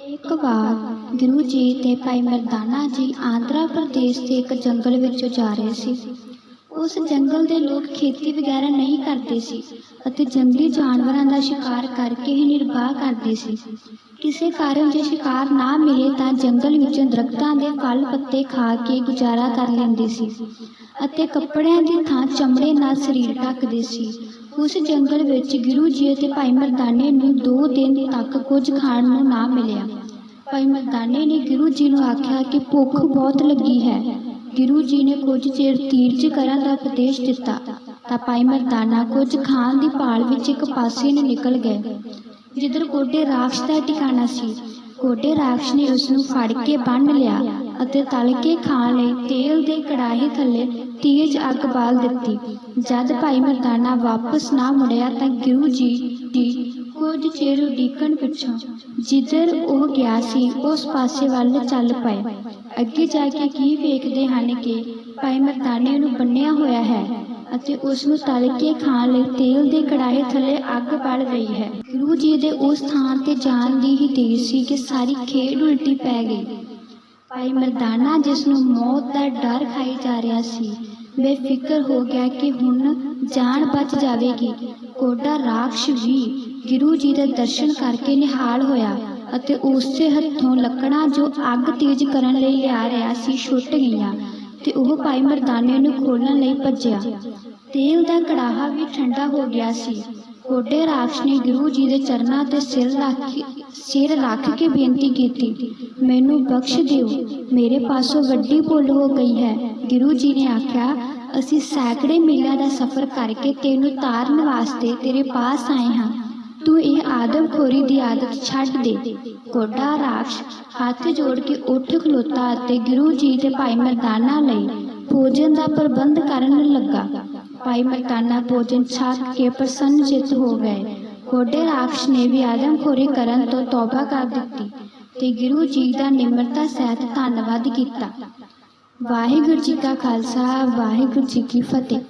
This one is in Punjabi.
ਇੱਕ ਵਾਰ ਗੁਰੂ ਜੀ ਤੇ ਭਾਈ ਮਰਦਾਨਾ ਜੀ ਆਂਧਰਾ ਪ੍ਰਦੇਸ਼ ਦੇ ਇੱਕ ਜੰਗਲ ਵਿੱਚੋਂ ਜਾ ਰਹੇ ਸੀ। ਉਸ ਜੰਗਲ ਦੇ ਲੋਕ ਖੇਤੀ ਵਗੈਰਾ ਨਹੀਂ ਕਰਦੇ ਸੀ ਅਤੇ ਜੰਗਲੀ ਜਾਨਵਰਾਂ ਦਾ ਸ਼ਿਕਾਰ ਕਰਕੇ ਹੀ ਨਿਰਵਾਹ ਕਰਦੇ ਸੀ। ਕਿਸੇ ਕਾਰਨ ਜੇ ਸ਼ਿਕਾਰ ਨਾ ਮਿਲੇ ਤਾਂ ਜੰਗਲ ਵਿੱਚੋਂ ਦਰਖਤਾਂ ਦੇ ਫਲ ਪੱਤੇ ਖਾ ਕੇ ਗੁਜ਼ਾਰਾ ਕਰ ਲੈਂਦੇ ਸੀ। ਅਤੇ ਕੱਪੜਿਆਂ ਦੀ ਥਾਂ ਚਮੜੇ ਨਾਲ ਸਰੀਰ ਢੱਕਦੇ ਸੀ। ਉਸ ਜੰਗਲ ਵਿੱਚ ਗੁਰੂ ਜੀ ਅਤੇ ਭਾਈ ਮਰਦਾਨੇ ਨੂੰ ਦੋ ਦਿਨ ਤੱਕ ਕੁਝ ਖਾਣ ਨੂੰ ਨਾ ਮਿਲਿਆ। ਭਾਈ ਮਰਦਾਨੇ ਨੇ ਗੁਰੂ ਜੀ ਨੂੰ ਆਖਿਆ ਕਿ ਭੁੱਖ ਬਹੁਤ ਲੱਗੀ ਹੈ। ਗੁਰੂ ਜੀ ਨੇ ਕੁਝ ਚਿਰ ਤੀਰਜ ਕਰਨ ਦਾ ਉਪਦੇਸ਼ ਦਿੱਤਾ। ਤਾਂ ਭਾਈ ਮਰਦਾਨਾ ਕੁਝ ਖਾਣ ਦੀ ਭਾਲ ਵਿੱਚ ਇੱਕ ਪਾਸੇ ਨੂੰ ਨਿਕਲ ਗਏ। ਜਿੱਧਰ ਕੋਡੇ ਰਾਖਸ਼ ਦਾ ਟਿਕਾਣਾ ਸੀ ਕੋਡੇ ਰਾਖਸ਼ ਨੇ ਉਸ ਨੂੰ ਫੜ ਕੇ ਬੰਨ੍ਹ ਲਿਆ। ਅਤੇ ਤਲ ਕੇ ਖਾਣ ਲਈ ਤੇਲ ਦੇ ਕੜਾਹੀ ਥੱਲੇ ਤੇਜ਼ ਅੱਗ ਬਾਲ ਦਿੱਤੀ। ਜਦ ਭਾਈ ਮਰਦਾਨਾ ਵਾਪਸ ਨਾ ਮੁੜਿਆ ਤਾਂ ਗੁਰੂ ਜੀ ਦੀ ਕੁਝ ਚਿਰ ਉਡੀਕਣ ਪਿੱਛੋਂ ਜਿੱਧਰ ਉਹ ਗਿਆ ਸੀ, ਉਸ ਪਾਸੇ ਵੱਲ ਚੱਲ ਪਏ। ਅੱਗੇ ਜਾ ਕੇ ਕੀ ਵੇਖਦੇ ਹਨ ਕਿ ਭਾਈ ਮਰਦਾਨੇ ਨੂੰ ਬੰਨਿਆ ਹੋਇਆ ਹੈ ਅਤੇ ਉਸ ਨੂੰ ਤਲ ਕੇ ਖਾਣ ਲਈ ਤੇਲ ਦੇ ਕੜਾਹੇ ਥੱਲੇ ਅੱਗ ਬਲ ਰਹੀ ਹੈ। ਗੁਰੂ ਜੀ ਦੇ ਉਸ ਥਾਂ ਤੇ ਜਾਣ ਦੀ ਹੀ ਦੇਰ ਸੀ ਕਿ ਸਾਰੀ ਖੇਡ ਉਲਟੀ ਪੈ ਗਈ। ਭਾਈ ਮਰਦਾਨਾ ਜਿਸ ਨੂੰ ਮੌਤ ਦਾ ਡਰ ਖਾਈ ਜਾ ਰਿਹਾ ਸੀ, ਬੇਫਿਕਰ ਹੋ ਗਿਆ ਕਿ ਹੁਣ ਜਾਨ ਬਚ ਜਾਵੇਗੀ। ਕੋਡਾ ਰਾਖਸ਼ ਵੀ ਗੁਰੂ ਜੀ ਦੇ ਦਰਸ਼ਨ ਕਰਕੇ ਨਿਹਾਲ ਹੋਇਆ ਅਤੇ ਉਸੇ ਹੱਥੋਂ ਲੱਕੜਾਂ ਜੋ ਅੱਗ ਤੇਜ਼ ਕਰਨ ਲਈ ਲਿਆ ਰਿਹਾ ਸੀ ਛੁੱਟ ਗਈਆਂ ਤੇ ਉਹ ਭਾਈ ਮਰਦਾਨੇ ਨੂੰ ਖੋਲਣ ਲਈ ਭੱਜਿਆ। ਤੇਲ ਦਾ ਕੜਾਹਾ ਵੀ ਠੰਡਾ ਹੋ ਗਿਆ ਸੀ। ਕੋਡੇ ਰਾਖਸ਼ ਨੇ ਗੁਰੂ ਜੀ ਦੇ ਚਰਨਾਂ ਤੇ ਸਿਰ ਰੱਖ ਸਿਰ ਰੱਖ ਕੇ ਬੇਨਤੀ ਕੀਤੀ, ਮੈਨੂੰ ਬਖਸ਼ ਦਿਓ, ਮੇਰੇ ਪਾਸੋਂ ਵੱਡੀ ਭੁੱਲ ਹੋ ਗਈ ਹੈ। ਗੁਰੂ ਜੀ ਨੇ ਆਖਿਆ, ਅਸੀਂ ਸੈਂਕੜੇ ਮੀਲਾਂ ਦਾ ਸਫ਼ਰ ਕਰਕੇ ਤੈਨੂੰ ਤਾਰਨ ਵਾਸਤੇ ਤੇਰੇ ਪਾਸ ਆਏ ਹਾਂ। ਤੂੰ ਇਹ ਆਦਮਖੋਰੀ ਦੀ ਆਦਤ ਛੱਡ ਦੇ। ਕੋਡਾ ਰਾਖਸ਼ ਹੱਥ ਜੋੜ ਕੇ ਉੱਠ ਖਲੋਤਾ ਅਤੇ ਗੁਰੂ ਜੀ ਤੇ ਭਾਈ ਮਰਦਾਨਾ ਲਈ ਭੋਜਨ ਦਾ ਪ੍ਰਬੰਧ ਕਰਨ ਲੱਗਾ। ਭਾਈ ਮਰਦਾਨਾ ਭੋਜਨ ਛਕ ਕੇ ਪ੍ਰਸੰਨ ਚਿਤ ਹੋ ਗਏ। ਕੋਡੇ ਰਾਖਸ਼ ਨੇ ਵੀ ਆਦਮਖੋਰੀ ਕਰਨ ਤੋਂ ਤੌਬਾ ਕਰ ਦਿੱਤੀ ਤੇ ਗੁਰੂ ਜੀ ਦਾ ਨਿਮਰਤਾ ਸਹਿਤ ਧੰਨਵਾਦ ਕੀਤਾ। ਵਾਹਿਗੁਰੂ ਜੀ ਕਾ ਖਾਲਸਾ, ਵਾਹਿਗੁਰੂ ਜੀ ਕੀ ਫਤਿਹ।